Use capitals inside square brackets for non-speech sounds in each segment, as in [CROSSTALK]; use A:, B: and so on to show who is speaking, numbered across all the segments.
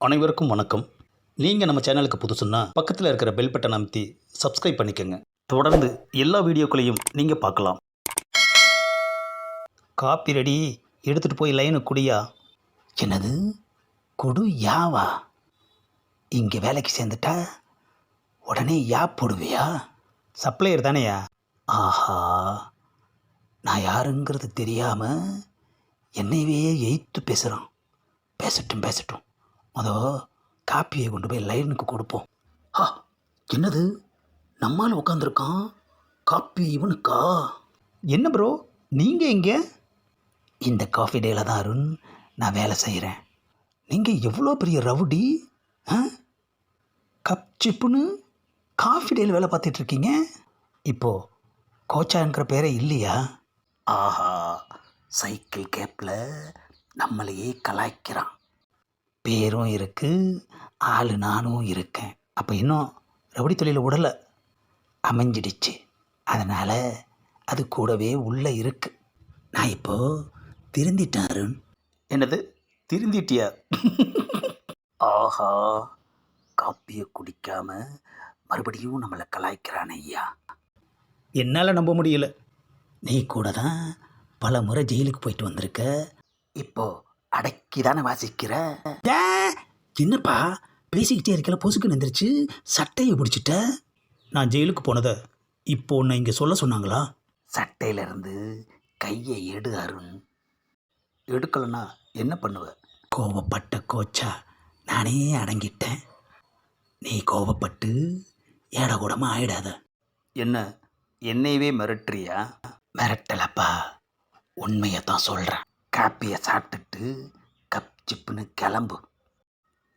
A: அனைவருக்கும் வணக்கம். நீங்கள் நம்ம சேனலுக்கு புதுசுன்னா பக்கத்தில் இருக்கிற பெல் பட்டன் அமைத்தி சப்ஸ்கிரைப் பண்ணிக்கோங்க. தொடர்ந்து எல்லா வீடியோக்களையும் நீங்கள் பார்க்கலாம். Coffee ready. எடுத்துகிட்டு போய் லைனு குடியா. என்னது? குடு யாவா? இங்கே வேலைக்கு சேர்ந்துட்டா? உடனே யா போடுவியா? சப்ளையர் தானேயா? ஆஹா. நான் யாருங்கிறது தெரியாமல் என்னையவே எய்த்து பேசுகிறான் பேசட்டும் பேசட்டும். அதோ காப்பியை கொண்டு போய் லைனுக்கு கொடுப்போம். ஆ என்னது? நம்மால் உட்காந்துருக்கான் காப்பி இவனுக்கா? என்ன ப்ரோ நீங்கள் எங்கே? இந்த காஃபி டேல தான் அருண் நான் வேலை செய்கிறேன் நீங்கள் எவ்வளோ பெரிய ரவுடி? ஆ? கப் சிப்புன்னு காஃபி டேல வேலை பார்த்துட்ருக்கீங்க இப்போது கோச்சாங்கிற பேரே இல்லையா? ஆஹா சைக்கிள் கேப்பில் நம்மளையே கலாய்க்கிறான். பேரும் இருக்குது ஆளு நானும் இருக்கேன். அப்போ இன்னும் ரவுடி தொழில் விடலை அமைஞ்சிடுச்சு. அதனால் அது கூடவே உள்ளே இருக்கு. நான் இப்போது திருந்திட்டேன் அருண். என்னது? திருந்திட்டியா? ஆஹா காப்பியை குடிக்காம மறுபடியும் நம்மளை கலாய்க்கிறான் ஐயா. என்னால் நம்ப முடியல. நீ கூட தான் பல முறை ஜெயிலுக்கு போயிட்டு வந்திருக்க. இப்போ அடக்கி தானே வாசிக்கிற என்னப்பா? பேசிக்கிட்டே இருக்கல பொசுக்கு நிந்திருச்சு சட்டையை பிடிச்சிட்ட. நான் ஜெயிலுக்கு போனதை இப்போ உன்னை இங்கே சொல்ல சொன்னாங்களா? சட்டையிலேருந்து கையை எடு அருண். எடுக்கலைன்னா என்ன பண்ணுவ? கோவப்பட்ட கோச்சா நானே அடங்கிட்டேன். நீ கோவப்பட்டு ஏடகூடமாக ஆயிடாத. என்ன என்னையவே மிரட்டுறியா? மிரட்டலப்பா. உண்மையை தான் சொல்கிறேன் காப்பியை சாப்பிட்டுட்டு கப் சிப்புன்னு கிளம்பு.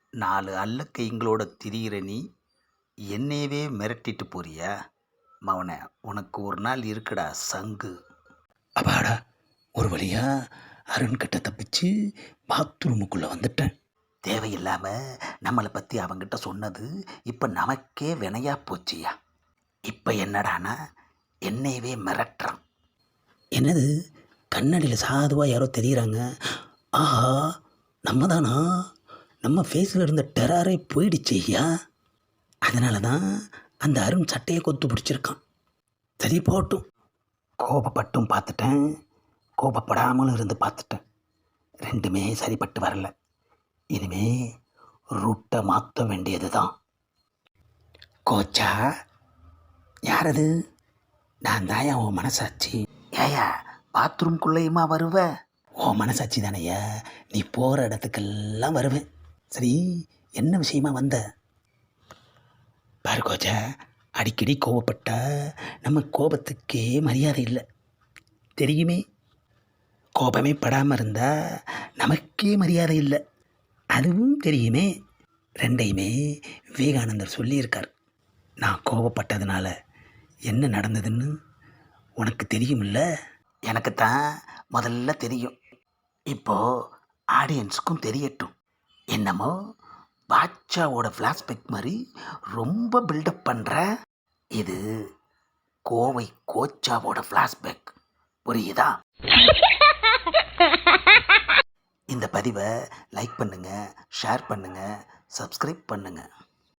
A: நாலு அல்லக்கைங்களோட திரியிற நீ என்னையவே மிரட்டிட்டு போறியா? மவனே உனக்கு ஒரு நாள் இருக்குடா சங்கு. அப்பாடா ஒரு வழியா அருண்கிட்ட தப்பிச்சு பாத்ரூமுக்குள்ளே வந்துட்டேன். தேவையில்லாமல் நம்மளை பற்றி அவங்கிட்ட சொன்னது இப்போ நமக்கே வினையா போச்சியா? இப்போ என்னடானா என்னையவே மிரட்டுறான். என்னது? கண்ணாடியில் சாதுவாக யாரோ தெரியுறாங்க. ஆஹா நம்ம தானா நம்ம ஃபேஸில் இருந்த டெராரே போயிடுச்சு ஐயா. அதனால தான் அந்த அருண் சட்டையை கொத்து பிடிச்சிருக்கான். சரி போட்டும். கோபப்பட்டும் பார்த்துட்டேன். கோபப்படாமலும் இருந்து பார்த்துட்டேன். ரெண்டுமே சரிப்பட்டு வரல. இனிமே ரூட்டை மாற்ற வேண்டியது தான் கோச்சா யார் அது நான் தாயா உன் மனசாட்சி. ஏயா பாத்ரூம்குள்ளேயுமா வருவ? ஓ மனசாட்சி தானையா. நீ போகிற இடத்துக்கெல்லாம் வருவேன். சரி என்ன விஷயமா வந்த? பாரு கோஜா அடிக்கடி கோவப்பட்டா நம்ம கோபத்துக்கே மரியாதை இல்லை. தெரியுமே? கோபமே படாமல் இருந்தால் நமக்கே மரியாதை இல்லை. அதுவும் தெரியுமே? ரெண்டையுமே விவேகானந்தர் சொல்லியிருக்கார். நான் கோபப்பட்டதுனால என்ன நடந்ததுன்னு உனக்கு தெரியுமில்ல? எனக்கு தான் முதல்ல தெரியும். இப்போ ஆடியன்ஸுக்கும் தெரியட்டும். என்னமோ பாட்சாவோட ஃப்ளாஷ்பேக் மாதிரி ரொம்ப பில்டப் பண்ணுற இது கோவை கோச்சாவோட ஃப்ளாஷ்பேக் புரியுதா? [LAUGHS] இந்த பதிவை லைக் பண்ணுங்கள் ஷேர் பண்ணுங்கள் சப்ஸ்கிரைப் பண்ணுங்கள்